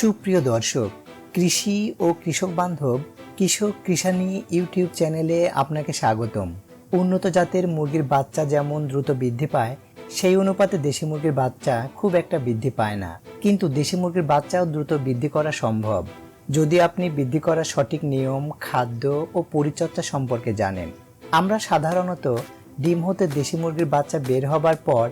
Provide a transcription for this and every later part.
সুপ্রিয় দর্শক, কৃষি ও কৃষক বান্ধব, কৃষক কৃষানি ইউটিউব চ্যানেলে আপনাকে স্বাগতম। উন্নত জাতের মুরগির বাচ্চা যেমন দ্রুত বৃদ্ধি পায়, সেই অনুপাতে দেশি মুরগির বাচ্চা খুব একটা বৃদ্ধি পায় না। কিন্তু দেশি মুরগির বাচ্চাও দ্রুত বৃদ্ধি করা সম্ভব। যদি আপনি বৃদ্ধি করার সঠিক নিয়ম, খাদ্য ও পরিচর্যা সম্পর্কে জানেন, আমরা সাধারণত ডিম হতে দেশি মুরগির বাচ্চা বের হবার পর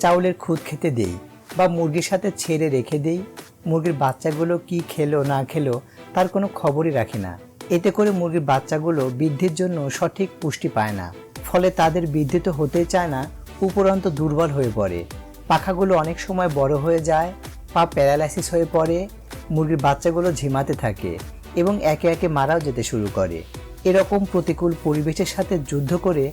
চাউলের খুদ খেতে দেই বা মুরগির সাথে ছেড়ে রেখে দেই মুরগির বাচ্চাগুলো কি খেলো, না খেলো, তার কোনো খবরই রাখি না। এতে করে মুরগির বাচ্চাগুলো বৃদ্ধির জন্য সঠিক পুষ্টি পায় না। ফলে তাদের বৃদ্ধি তো হতেই চায় না, উপরন্ত দুর্বল হয়ে পড়ে। পাখাগুলো অনেক সময় বড় হয়ে যায়, পা প্যারালাইসিস হয়ে পড়ে, মুরগির বাচ্চাগুলো ঝিমাতে থাকে এবং একে একে মারাও যেতে শুরু করে। এরকম প্রতিকূল পরিবেশের সাথে যুদ্ধ করে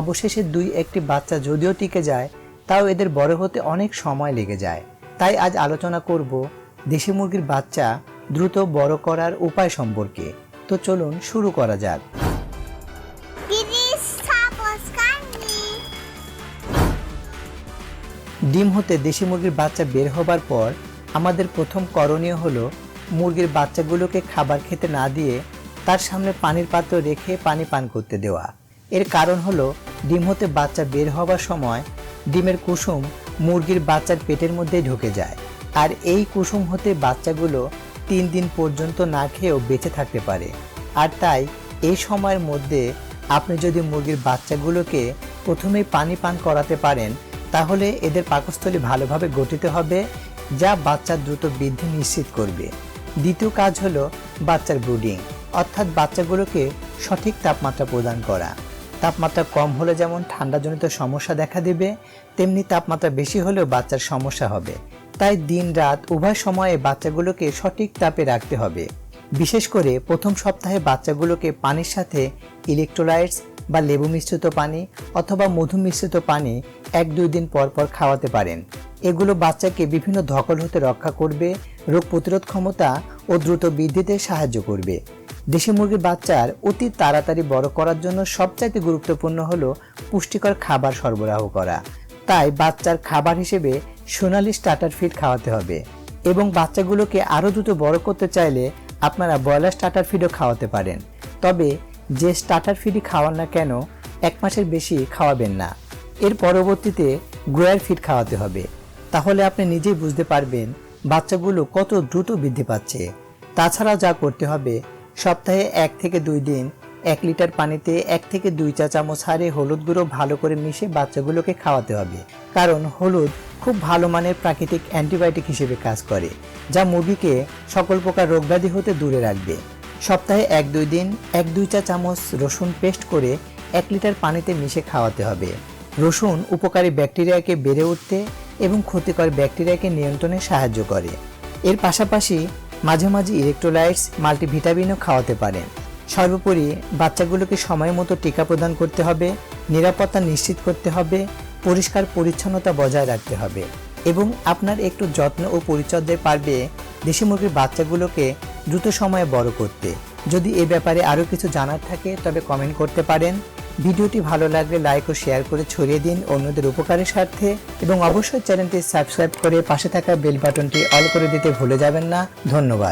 অবশেষে দুই একটি বাচ্চা যদিও টিকে যায়, তাও এদের বড় হতে অনেক সময় লেগে যায়। তাই আজ আলোচনা করব দেশি মুরগির বাচ্চা দ্রুত বড় করার উপায় সম্পর্কে। তো চলুন শুরু করা যাক. ডিম হতে দেশি মুরগির বাচ্চা বের হবার পর আমাদের প্রথম করণীয় হলো মুরগির বাচ্চাগুলোকে খাবার খেতে না দিয়ে তার সামনে পানির পাত্র রেখে পানি পান করতে দেওয়া। এর কারণ হলো ডিম হতে বাচ্চা বের হবার সময় ডিমের কুসুম মুরগির বাচ্চার পেটের মধ্যে ঢুকে যায়। আর এই কুসুম হতে বাচ্চাগুলো তিন দিন পর্যন্ত না খেয়েও বেঁচে থাকতে পারে। আর তাই এই সময়ের মধ্যে আপনি যদি মুরগির বাচ্চাগুলোকে প্রথমেই পানি পান করাতে পারেন, তাহলে এদের পাকস্থলী ভালোভাবে গঠিত হবে, যা বাচ্চার দ্রুত বৃদ্ধি নিশ্চিত করবে। দ্বিতীয় কাজ হলো বাচ্চার ব্রুডিং, অর্থাৎ বাচ্চাগুলোকে সঠিক তাপমাত্রা প্রদান করা। তাপমাত্রা কম হলে যেমন ঠান্ডাজনিত সমস্যা দেখা দেবে, তেমনি তাপমাত্রা বেশি হলেও বাচ্চার সমস্যা হবে। তাই দিন রাত উভয় সময়ে বাচ্চাগুলোকে সঠিক তাপে রাখতে হবে। বিশেষ করে প্রথম সপ্তাহে বাচ্চাগুলোকে পানির সাথে ইলেকট্রোলাইটস বা লেবু মিশ্রিত পানি অথবা মধু মিশ্রিত পানি এক দুই দিন পর পর খাওয়াতে পারেন। এগুলো বাচ্চাকে বিভিন্ন ধকল হতে রক্ষা করবে, রোগ প্রতিরোধ ক্ষমতা ও দ্রুত বৃদ্ধিতে সাহায্য করবে। দেশি মুরগির বাচ্চার অতি তাড়াতাড়ি বড় করার জন্য সবচাইতে গুরুত্বপূর্ণ হলো পুষ্টিকর খাবার সরবরাহ করা। তাই বাচ্চার খাবার হিসেবে সোনালি স্টার্টার ফিড খাওয়াতে হবে। এবং বাচ্চাগুলোকে আরও দ্রুত বড় করতে চাইলে আপনারা ব্রয়লার স্টার্টার ফিডও খাওয়াতে পারেন। তবে যে স্টার্টার ফিডই খাওয়ান না কেন, এক মাসের বেশি খাওয়াবেন না। এর পরবর্তীতে গ্রোয়ার ফিড খাওয়াতে হবে। তাহলে আপনি নিজেই বুঝতে পারবেন বাচ্চাগুলো কত দ্রুত বৃদ্ধি পাচ্ছে। তাছাড়াও যা করতে হবে, সপ্তাহে এক থেকে দুই দিন এক লিটার পানিতে এক থেকে দুই চা চামচ হারে হলুদ গুঁড়ো ভালো করে মিশে বাচ্চাগুলোকে খাওয়াতে হবে। কারণ হলুদ খুব ভালো মানের প্রাকৃতিক অ্যান্টিবায়োটিক হিসেবে কাজ করে, যা মুরগিকে সকল প্রকার রোগব্যাধি হতে দূরে রাখবে। সপ্তাহে এক দুই দিন এক দুই চা চামচ রসুন পেস্ট করে এক লিটার পানিতে মিশে খাওয়াতে হবে। রসুন উপকারী ব্যাকটেরিয়াকে বেড়ে উঠতে এবং ক্ষতিকর ব্যাকটেরিয়াকে নিয়ন্ত্রণে সাহায্য করে। এর পাশাপাশি মাঝে মাঝে ইলেকট্রোলাইটস মাল্টিভিটামিনও খাওয়াতে পারেন। সর্বোপরি বাচ্চাগুলোকে সময় মতো টিকা প্রদান করতে হবে, নিরাপত্তা নিশ্চিত করতে হবে, পরিষ্কার পরিচ্ছন্নতা বজায় রাখতে হবে এবং আপনার একটু যত্ন ও পরিচর্যায় পারবে দেশি মুরগির বাচ্চাগুলোকে দ্রুত সময়ে বড় করতে। যদি এ ব্যাপারে আরও কিছু জানার থাকে, তবে কমেন্ট করতে পারেন। ভিডিওটি ভালো লাগলে লাইক ও শেয়ার করে ছড়িয়ে দিন অন্যদের উপকারের স্বার্থে এবং অবশ্যই চ্যানেলটি সাবস্ক্রাইব করে পাশে থাকা বেল বাটনটি অল করে দিতে ভুলে যাবেন না। ধন্যবাদ।